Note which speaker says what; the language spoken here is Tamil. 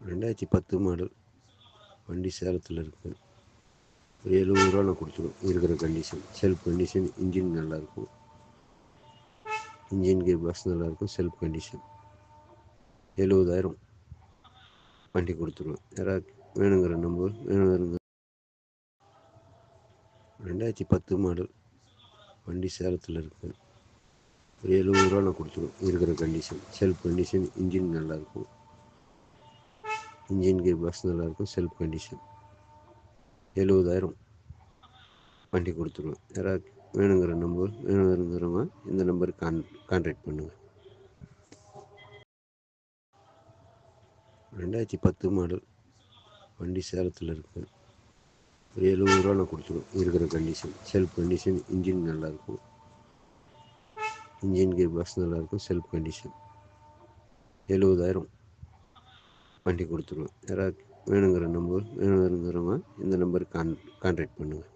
Speaker 1: ரெண்டாயிரத்தி பத்து மாடல். வண்டி சேலத்தில் இருக்குது ஒரு எழுபது ரூபா நான் கொடுத்துருவேன் இருக்கிற கண்டிஷன் செல்ஃப் கண்டிஷன் இன்ஜின் நல்லாயிருக்கும் இன்ஜின் கே பாக்ஸ் நல்லாயிருக்கும் செல்ஃப் கண்டிஷன் எழுபதாயிரம் வண்டி கொடுத்துருவேன் யாராவது வேணுங்கிற நம்பர் வேணுங்கிற ரெண்டாயிரத்தி பத்து மாடல். வண்டி சேலத்தில் இருக்குது ஒரு எழுபது ரூபா நான் கொடுத்துருவேன் இருக்கிற கண்டிஷன் செல்ஃப் கண்டிஷன் இன்ஜின் நல்லாயிருக்கும் இன்ஜின் கீர் பாக்ஸ் நல்லாயிருக்கும் செல்ஃப் கண்டிஷன் எழுபதாயிரம் வண்டி கொடுத்துருவேன். யாராவது வேணுங்கிற நம்பர் வேணுங்கிறவங்க இந்த நம்பருக்கு கான் கான்டாக்ட் பண்ணுங்கள் ரெண்டாயிரத்தி பத்து மாடல் வண்டி சேலத்தில் இருக்குது ஒரு எழுபது ரூபா நான் கொடுத்துருவேன் இருக்கிற கண்டிஷன் செல்ஃப் கண்டிஷன் இன்ஜின் நல்லாயிருக்கும் இன்ஜின் கீர் பாக்ஸ் நல்லாயிருக்கும் செல்ஃப் கண்டிஷன் எழுபதாயிரம் பண்ணி கொடுத்துருவேன். யாராவது வேணுங்கிற நம்பர் வேணுங்கிறவங்க இந்த நம்பருக்கு கான் கான்டாக்ட் பண்ணுங்கள்